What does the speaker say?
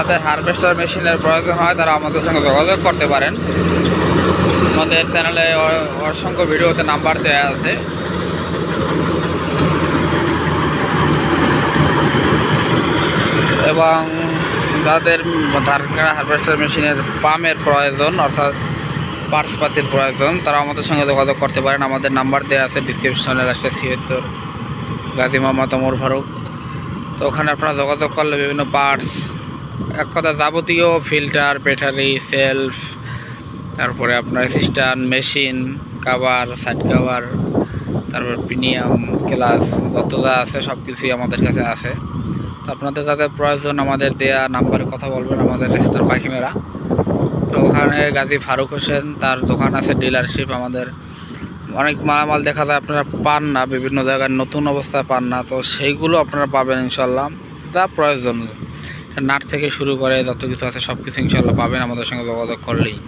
যাদের হারভেস্টার মেশিনের প্রয়োজন হয়, তারা আমাদের সঙ্গে যোগাযোগ করতে পারেন। আমাদের চ্যানেলে অসংখ্য ভিডিওতে নাম্বার দেওয়া আছে। এবং যাদের ধান হারভেস্টার মেশিনের পাম্পের প্রয়োজন, অর্থাৎ পার্টস পাতির প্রয়োজন, তারা আমাদের সঙ্গে যোগাযোগ করতে পারেন। আমাদের নাম্বার দেওয়া আছে ডিসক্রিপশনে লাস্টে ছিয়াত্তর গাজী মোহাম্মদ ওমর ফারুক। তো ওখানে আপনারা যোগাযোগ করলে বিভিন্ন পার্টস এক কথা, যাবতীয় ফিল্টার ব্যাটারি সেলফ তারপরে আপনার সিস্টান মেশিন কাভার সাইড কাভার তারপর প্রিমিয়াম ক্লাস যত যা আছে সব কিছুই আমাদের কাছে আছে। তো আপনাদের যাদের প্রয়োজন, আমাদের দেয়া নাম্বারে কথা বলবেন আমাদের রেস্টার পাখিমেরা। তো ওখানে গাজী ফারুক হোসেন, তার দোকান আছে ডিলারশিপ আমাদের। অনেক মালামাল দেখা যায় আপনারা পান না, বিভিন্ন জায়গায় নতুন অবস্থায় পান না, তো সেইগুলো আপনারা পাবেন ইনশাল্লাহ যা প্রয়োজন। নাট থেকে শুরু করে যত কিছু আছে সব কিছু ইনশাল্লাহ পাবেন। আমাদের সঙ্গে যোগাযোগ করলেই।